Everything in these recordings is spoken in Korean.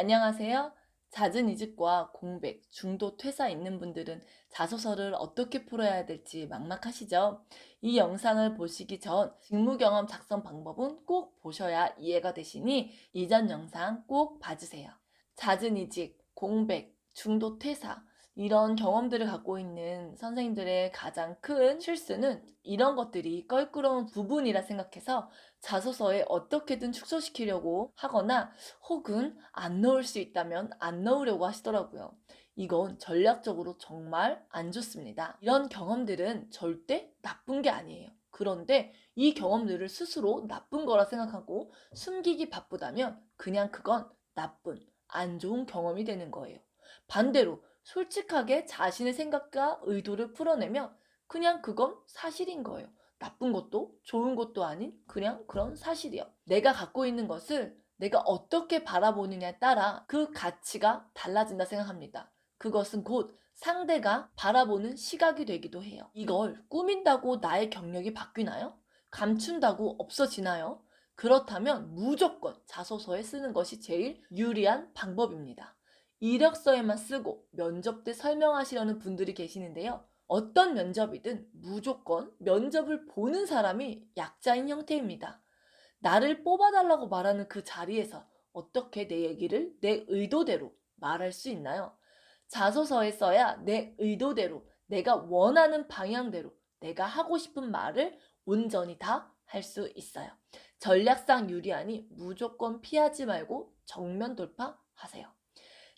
안녕하세요. 잦은 이직과 공백, 중도 퇴사 있는 분들은 자소서를 어떻게 풀어야 될지 막막하시죠? 이 영상을 보시기 전 직무 경험 작성 방법은 꼭 보셔야 이해가 되시니 이전 영상 꼭 봐주세요. 잦은 이직, 공백, 중도 퇴사, 이런 경험들을 갖고 있는 선생님들의 가장 큰 실수는 이런 것들이 껄끄러운 부분이라 생각해서 자소서에 어떻게든 축소시키려고 하거나 혹은 안 넣을 수 있다면 안 넣으려고 하시더라고요. 이건 전략적으로 정말 안 좋습니다. 이런 경험들은 절대 나쁜 게 아니에요. 그런데 이 경험들을 스스로 나쁜 거라 생각하고 숨기기 바쁘다면 그냥 그건 나쁜, 안 좋은 경험이 되는 거예요. 반대로 솔직하게 자신의 생각과 의도를 풀어내면 그냥 그건 사실인 거예요. 나쁜 것도 좋은 것도 아닌 그냥 그런 사실이요. 내가 갖고 있는 것을 내가 어떻게 바라보느냐에 따라 그 가치가 달라진다 생각합니다. 그것은 곧 상대가 바라보는 시각이 되기도 해요. 이걸 꾸민다고 나의 경력이 바뀌나요? 감춘다고 없어지나요? 그렇다면 무조건 자소서에 쓰는 것이 제일 유리한 방법입니다. 이력서에만 쓰고 면접 때 설명하시려는 분들이 계시는데요. 어떤 면접이든 무조건 면접을 보는 사람이 약자인 형태입니다. 나를 뽑아달라고 말하는 그 자리에서 어떻게 내 얘기를 내 의도대로 말할 수 있나요? 자소서에 써야 내 의도대로, 내가 원하는 방향대로, 내가 하고 싶은 말을 온전히 다 할 수 있어요. 전략상 유리하니 무조건 피하지 말고 정면 돌파하세요.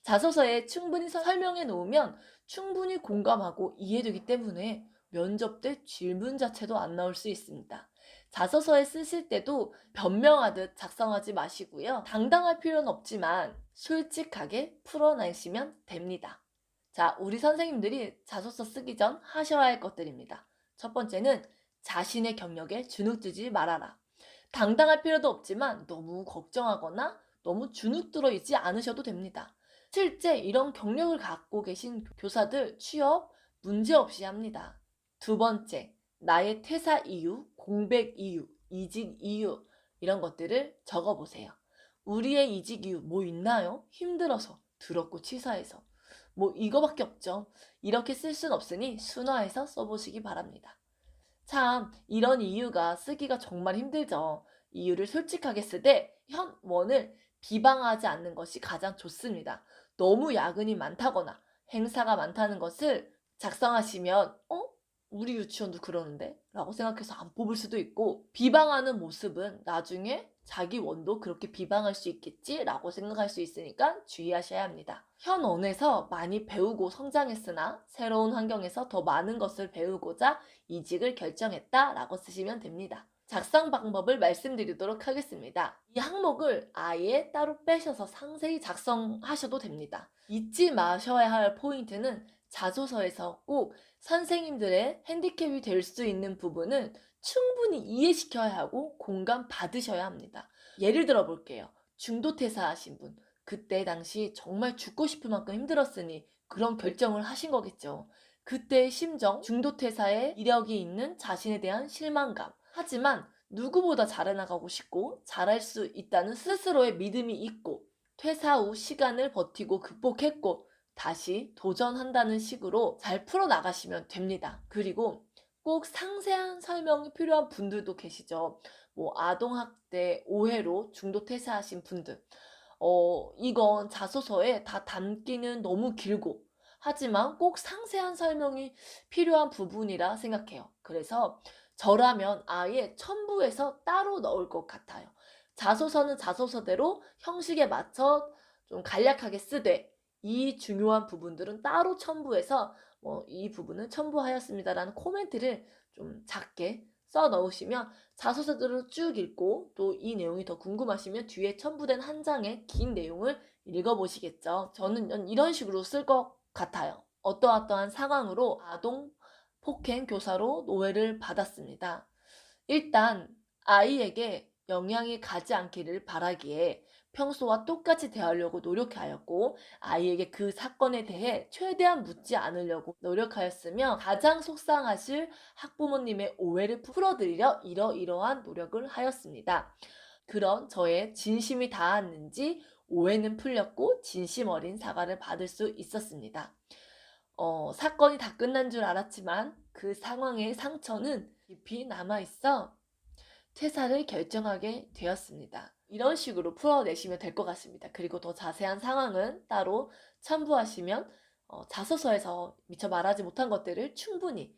자소서에 충분히 설명해 놓으면 충분히 공감하고 이해되기 때문에 면접 때 질문 자체도 안 나올 수 있습니다. 자소서에 쓰실 때도 변명하듯 작성하지 마시고요. 당당할 필요는 없지만 솔직하게 풀어내시면 됩니다. 자, 우리 선생님들이 자소서 쓰기 전 하셔야 할 것들입니다. 첫 번째는 자신의 경력에 주눅들지 말아라. 당당할 필요도 없지만 너무 걱정하거나 너무 주눅 들어 있지 않으셔도 됩니다. 실제 이런 경력을 갖고 계신 교사들 취업 문제없이 합니다. 두 번째, 나의 퇴사 이유, 공백 이유, 이직 이유 이런 것들을 적어보세요. 우리의 이직 이유 뭐 있나요? 힘들어서, 들었고 치사해서. 뭐 이거밖에 없죠. 이렇게 쓸 순 없으니 순화해서 써보시기 바랍니다. 참 이런 이유가 쓰기가 정말 힘들죠. 이유를 솔직하게 쓰되 현 원을 비방하지 않는 것이 가장 좋습니다. 너무 야근이 많다거나 행사가 많다는 것을 작성하시면 어? 우리 유치원도 그러는데? 라고 생각해서 안 뽑을 수도 있고 비방하는 모습은 나중에 자기 원도 그렇게 비방할 수 있겠지? 라고 생각할 수 있으니까 주의하셔야 합니다. 현 원에서 많이 배우고 성장했으나 새로운 환경에서 더 많은 것을 배우고자 이직을 결정했다 라고 쓰시면 됩니다. 작성 방법을 말씀드리도록 하겠습니다. 이 항목을 아예 따로 빼셔서 상세히 작성하셔도 됩니다. 잊지 마셔야 할 포인트는 자소서에서 꼭 선생님들의 핸디캡이 될 수 있는 부분은 충분히 이해시켜야 하고 공감 받으셔야 합니다. 예를 들어 볼게요. 중도 퇴사하신 분. 그때 당시 정말 죽고 싶을 만큼 힘들었으니 그런 결정을 하신 거겠죠. 그때의 심정, 중도 퇴사에 이력이 있는 자신에 대한 실망감, 하지만 누구보다 잘해나가고 싶고 잘할 수 있다는 스스로의 믿음이 있고 퇴사 후 시간을 버티고 극복했고 다시 도전한다는 식으로 잘 풀어나가시면 됩니다. 그리고 꼭 상세한 설명이 필요한 분들도 계시죠. 뭐 아동학대 오해로 중도 퇴사하신 분들. 어, 이건 자소서에 다 담기는 너무 길고 하지만 꼭 상세한 설명이 필요한 부분이라 생각해요. 그래서 저라면 아예 첨부해서 따로 넣을 것 같아요. 자소서는 자소서대로 형식에 맞춰 좀 간략하게 쓰되 이 중요한 부분들은 따로 첨부해서 뭐 이 부분은 첨부하였습니다라는 코멘트를 좀 작게 써 넣으시면 자소서들을 쭉 읽고 또 이 내용이 더 궁금하시면 뒤에 첨부된 한 장의 긴 내용을 읽어보시겠죠. 저는 이런 식으로 쓸 것 같아요. 어떠어떠한 상황으로 아동 폭행 교사로 노예를 받았습니다. 일단 아이에게 영향이 가지 않기를 바라기에 평소와 똑같이 대하려고 노력하였고 아이에게 그 사건에 대해 최대한 묻지 않으려고 노력하였으며 가장 속상하실 학부모님의 오해를 풀어드리려 이러이러한 노력을 하였습니다. 그런 저의 진심이 닿았는지 오해는 풀렸고 진심 어린 사과를 받을 수 있었습니다. 어, 사건이 다 끝난 줄 알았지만 그 상황의 상처는 깊이 남아 있어 퇴사를 결정하게 되었습니다. 이런 식으로 풀어내시면 될 것 같습니다. 그리고 더 자세한 상황은 따로 첨부하시면 어, 자소서에서 미처 말하지 못한 것들을 충분히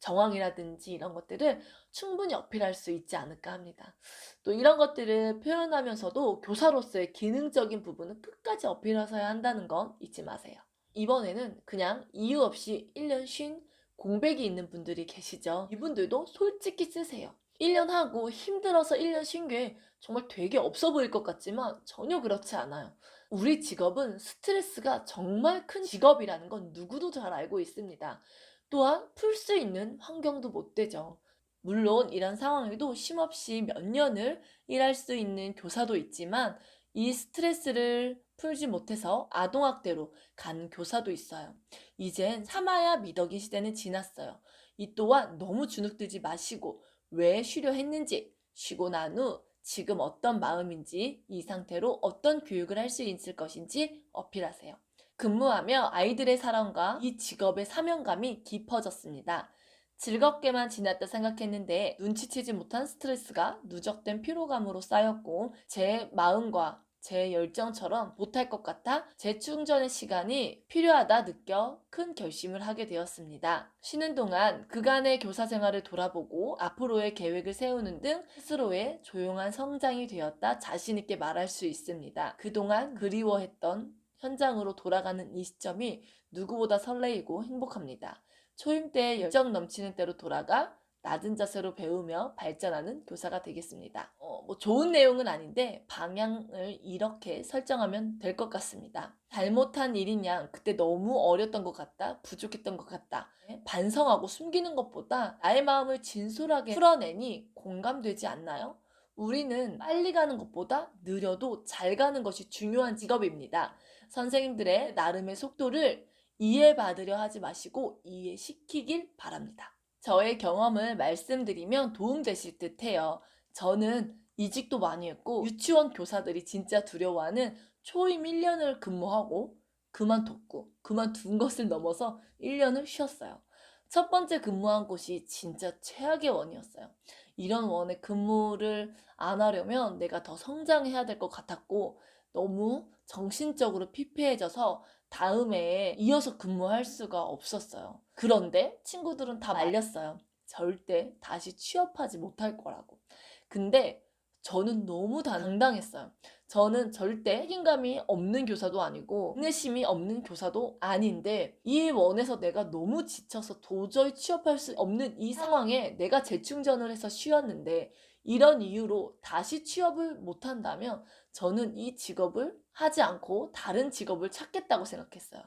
정황이라든지 이런 것들을 충분히 어필할 수 있지 않을까 합니다. 또 이런 것들을 표현하면서도 교사로서의 기능적인 부분은 끝까지 어필하셔야 한다는 건 잊지 마세요. 이번에는 그냥 이유 없이 1년 쉰 공백이 있는 분들이 계시죠. 이분들도 솔직히 쓰세요. 1년 하고 힘들어서 1년 쉰 게 정말 되게 없어 보일 것 같지만 전혀 그렇지 않아요. 우리 직업은 스트레스가 정말 큰 직업이라는 건 누구도 잘 알고 있습니다. 또한 풀 수 있는 환경도 못 되죠. 물론 이런 상황에도 쉼없이 몇 년을 일할 수 있는 교사도 있지만 이 스트레스를 풀지 못해서 아동학대로 간 교사도 있어요. 이젠 참아야 미덕인 시대는 지났어요. 이 또한 너무 주눅들지 마시고 왜 쉬려 했는지 쉬고 난 후 지금 어떤 마음인지 이 상태로 어떤 교육을 할 수 있을 것인지 어필하세요. 근무하며 아이들의 사랑과 이 직업의 사명감이 깊어졌습니다. 즐겁게만 지났다 생각했는데 눈치채지 못한 스트레스가 누적된 피로감으로 쌓였고 제 마음과 제 열정처럼 못할 것 같아 재충전의 시간이 필요하다 느껴 큰 결심을 하게 되었습니다. 쉬는 동안 그간의 교사 생활을 돌아보고 앞으로의 계획을 세우는 등 스스로의 조용한 성장이 되었다 자신있게 말할 수 있습니다. 그동안 그리워했던 현장으로 돌아가는 이 시점이 누구보다 설레이고 행복합니다. 초임 때 열정 넘치는 때로 돌아가 낮은 자세로 배우며 발전하는 교사가 되겠습니다. 어, 뭐 좋은 내용은 아닌데 방향을 이렇게 설정하면 될 것 같습니다. 잘못한 일인 양 그때 너무 어렸던 것 같다, 부족했던 것 같다. 반성하고 숨기는 것보다 나의 마음을 진솔하게 풀어내니 공감되지 않나요? 우리는 빨리 가는 것보다 느려도 잘 가는 것이 중요한 직업입니다. 선생님들의 나름의 속도를 이해받으려 하지 마시고 이해시키길 바랍니다. 저의 경험을 말씀드리면 도움되실 듯 해요. 저는 이직도 많이 했고 유치원 교사들이 진짜 두려워하는 초임 1년을 근무하고 그만뒀고 그만둔 것을 넘어서 1년을 쉬었어요. 첫 번째 근무한 곳이 진짜 최악의 원이었어요. 이런 원에 근무를 안 하려면 내가 더 성장해야 될 것 같았고 너무 정신적으로 피폐해져서 다음에 이어서 근무할 수가 없었어요. 그런데 친구들은 다 말렸어요. 절대 다시 취업하지 못할 거라고. 근데 저는 너무 당당했어요. 저는 절대 책임감이 없는 교사도 아니고 인내심이 없는 교사도 아닌데 이 원에서 내가 너무 지쳐서 도저히 취업할 수 없는 이 상황에 내가 재충전을 해서 쉬었는데 이런 이유로 다시 취업을 못한다면 저는 이 직업을 하지 않고 다른 직업을 찾겠다고 생각했어요.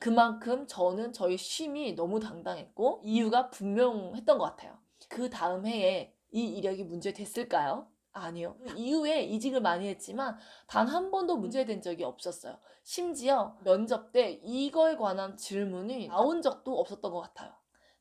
그만큼 저는 저의 쉼이 너무 당당했고 이유가 분명했던 것 같아요. 그 다음 해에 이 이력이 문제됐을까요? 아니요. 그 이후에 이직을 많이 했지만 단 한 번도 문제된 적이 없었어요. 심지어 면접 때 이거에 관한 질문이 나온 적도 없었던 것 같아요.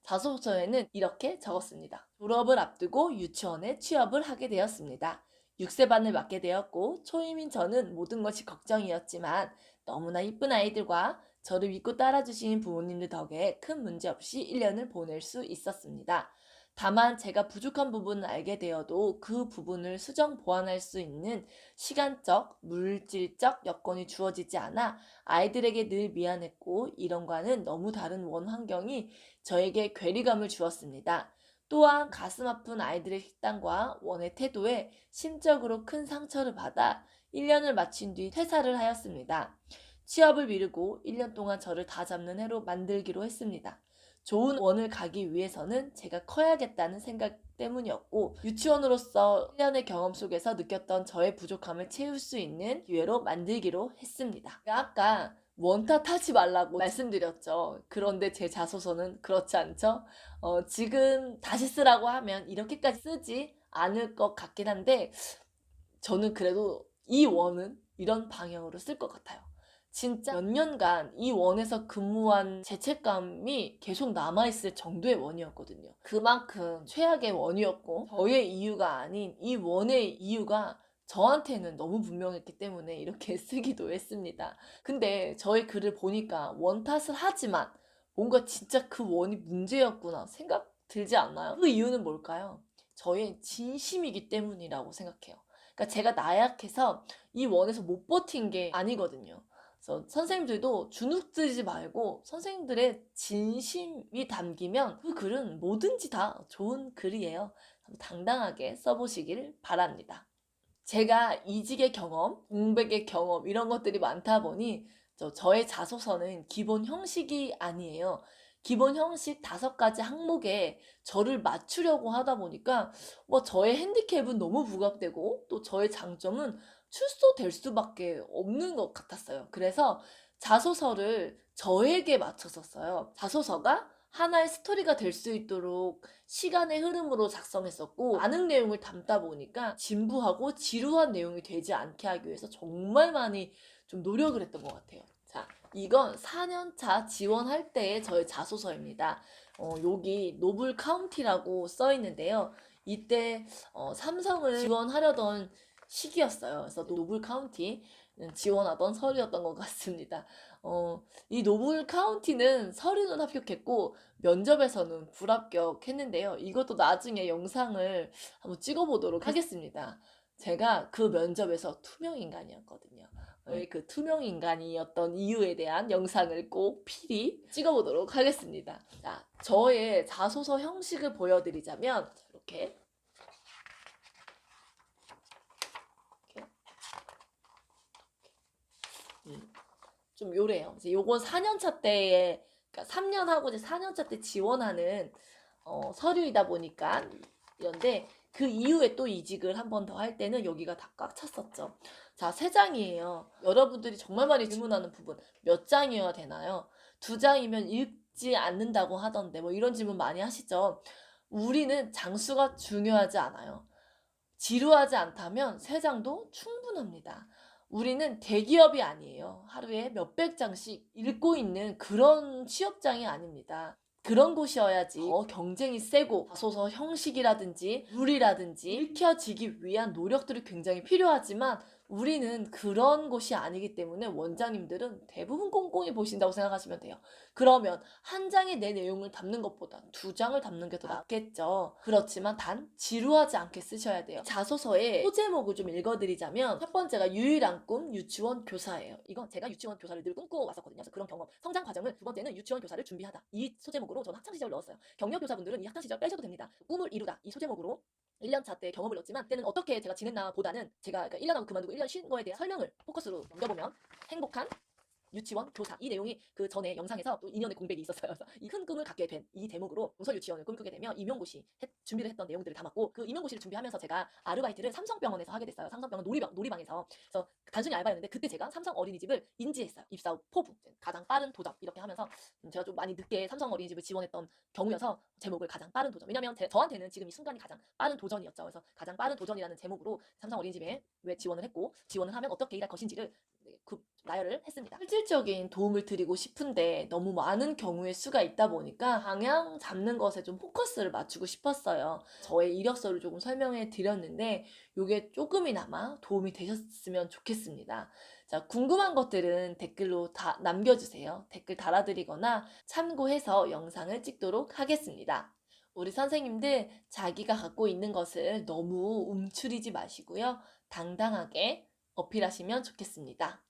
자소서에는 이렇게 적었습니다. 졸업을 앞두고 유치원에 취업을 하게 되었습니다. 6세반을 맡게 되었고 초임인 저는 모든 것이 걱정이었지만 너무나 이쁜 아이들과 저를 믿고 따라주신 부모님들 덕에 큰 문제 없이 1년을 보낼 수 있었습니다. 다만 제가 부족한 부분을 알게 되어도 그 부분을 수정 보완할 수 있는 시간적, 물질적 여건이 주어지지 않아 아이들에게 늘 미안했고 이런과는 너무 다른 원 환경이 저에게 괴리감을 주었습니다. 또한 가슴 아픈 아이들의 식단과 원의 태도에 심적으로 큰 상처를 받아 1년을 마친 뒤 퇴사를 하였습니다. 취업을 미루고 1년 동안 저를 다 잡는 해로 만들기로 했습니다. 좋은 원을 가기 위해서는 제가 커야겠다는 생각 때문이었고 유치원으로서 1년의 경험 속에서 느꼈던 저의 부족함을 채울 수 있는 기회로 만들기로 했습니다. 아까 원탓 하지 말라고 말씀드렸죠. 그런데 제 자소서는 그렇지 않죠. 어, 지금 다시 쓰라고 하면 이렇게까지 쓰지 않을 것 같긴 한데 저는 그래도 이 원은 이런 방향으로 쓸 것 같아요. 진짜 몇 년간 이 원에서 근무한 죄책감이 계속 남아있을 정도의 원이었거든요. 그만큼 최악의 원이었고 저의 이유가 아닌 이 원의 이유가 저한테는 너무 분명했기 때문에 이렇게 쓰기도 했습니다. 근데 저의 글을 보니까 원 탓을 하지만 뭔가 진짜 그 원이 문제였구나 생각 들지 않나요? 그 이유는 뭘까요? 저의 진심이기 때문이라고 생각해요. 그러니까 제가 나약해서 이 원에서 못 버틴 게 아니거든요. 그래서 선생님들도 주눅들지 말고 선생님들의 진심이 담기면 그 글은 뭐든지 다 좋은 글이에요. 당당하게 써보시길 바랍니다. 제가 이직의 경험, 공백의 경험 이런 것들이 많다 보니 저, 저의 자소서는 기본 형식이 아니에요. 기본 형식 다섯 가지 항목에 저를 맞추려고 하다 보니까 뭐 저의 핸디캡은 너무 부각되고 또 저의 장점은 출소될 수밖에 없는 것 같았어요. 그래서 자소서를 저에게 맞췄었어요. 자소서가 하나의 스토리가 될 수 있도록 시간의 흐름으로 작성했었고 많은 내용을 담다 보니까 진부하고 지루한 내용이 되지 않게 하기 위해서 정말 많이 좀 노력을 했던 것 같아요. 자, 이건 4년차 지원할 때의 저의 자소서입니다. 어, 여기 노블 카운티라고 써 있는데요. 이때 어, 삼성을 지원하려던 시기였어요. 그래서 노블 카운티 지원하던 서류였던 것 같습니다. 어, 이 노블 카운티는 서류는 합격했고 면접에서는 불합격했는데요. 이것도 나중에 영상을 한번 찍어보도록 하겠습니다. 제가 그 면접에서 투명 인간이었거든요. 어, 그 투명 인간이었던 이유에 대한 영상을 꼭 필히 찍어보도록 하겠습니다. 자, 저의 자소서 형식을 보여드리자면 이렇게 좀 요래요. 이제 요건 4년차 때에 그러니까 3년 하고 이제 4년차 때 지원하는 어, 서류이다 보니까 이런데 그 이후에 또 이직을 한 번 더 할 때는 여기가 다 꽉 찼었죠. 자, 세 장이에요. 여러분들이 정말 많이 질문하는 부분 몇 장이어야 되나요? 두 장이면 읽지 않는다고 하던데 뭐 이런 질문 많이 하시죠. 우리는 장수가 중요하지 않아요. 지루하지 않다면 세 장도 충분합니다. 우리는 대기업이 아니에요. 하루에 몇백 장씩 읽고 있는 그런 취업장이 아닙니다. 그런 곳이어야지 더 경쟁이 세고 자소서 형식이라든지 룰이라든지 읽혀지기 위한 노력들이 굉장히 필요하지만 우리는 그런 곳이 아니기 때문에 원장님들은 대부분 꼼꼼히 보신다고 생각하시면 돼요. 그러면 한 장에 내 내용을 담는 것보다 두 장을 담는 게 더 낫겠죠. 그렇지만 단 지루하지 않게 쓰셔야 돼요. 자소서의 소제목을 좀 읽어드리자면 첫 번째가 유일한 꿈 유치원 교사예요. 이건 제가 유치원 교사를 늘 꿈꾸고 왔었거든요. 그래서 그런 경험, 성장 과정을 두 번째는 유치원 교사를 준비하다. 이 소제목으로 저는 학창 시절 넣었어요. 경력 교사분들은 이 학창 시절 빼셔도 됩니다. 꿈을 이루다 이 소제목으로 1년차 때 경험을 얻지만 그때는 어떻게 제가 지냈나 보다는 제가 그러니까 1년 하고 그만두고 1년 쉰 거에 대한 설명을 포커스로 넘겨보면 행복한 유치원 교사 이 내용이 그 전에 영상에서 또 2년의 공백이 있었어요. 그래서 이 큰 꿈을 갖게 된 이 대목으로 동서 유치원을 꿈꾸게 되면 임용고시 했- 준비를 했던 내용들을 담았고 그 임용고시를 준비하면서 제가 아르바이트를 삼성병원에서 하게 됐어요. 삼성병원 놀이방 놀이방에서 그래서 단순히 알바였는데 그때 제가 삼성 어린이집을 인지했어요. 입사 후 포부 가장 빠른 도전 이렇게 하면서 음, 제가 좀 많이 늦게 삼성 어린이집을 지원했던 경우여서 제목을 가장 빠른 도전. 왜냐면 제, 저한테는 지금 이 순간이 가장 빠른 도전이었죠. 그래서 가장 빠른 도전이라는 제목으로 삼성 어린이집에 왜 지원을 했고 지원을 하면 어떻게 일할 것인지를 나열을 했습니다. 실질적인 도움을 드리고 싶은데 너무 많은 경우의 수가 있다 보니까 방향 잡는 것에 좀 포커스를 맞추고 싶었어요. 저의 이력서를 조금 설명해 드렸는데 이게 조금이나마 도움이 되셨으면 좋겠습니다. 자, 궁금한 것들은 댓글로 다 남겨주세요. 댓글 달아드리거나 참고해서 영상을 찍도록 하겠습니다. 우리 선생님들 자기가 갖고 있는 것을 너무 움츠리지 마시고요. 당당하게 어필하시면 좋겠습니다.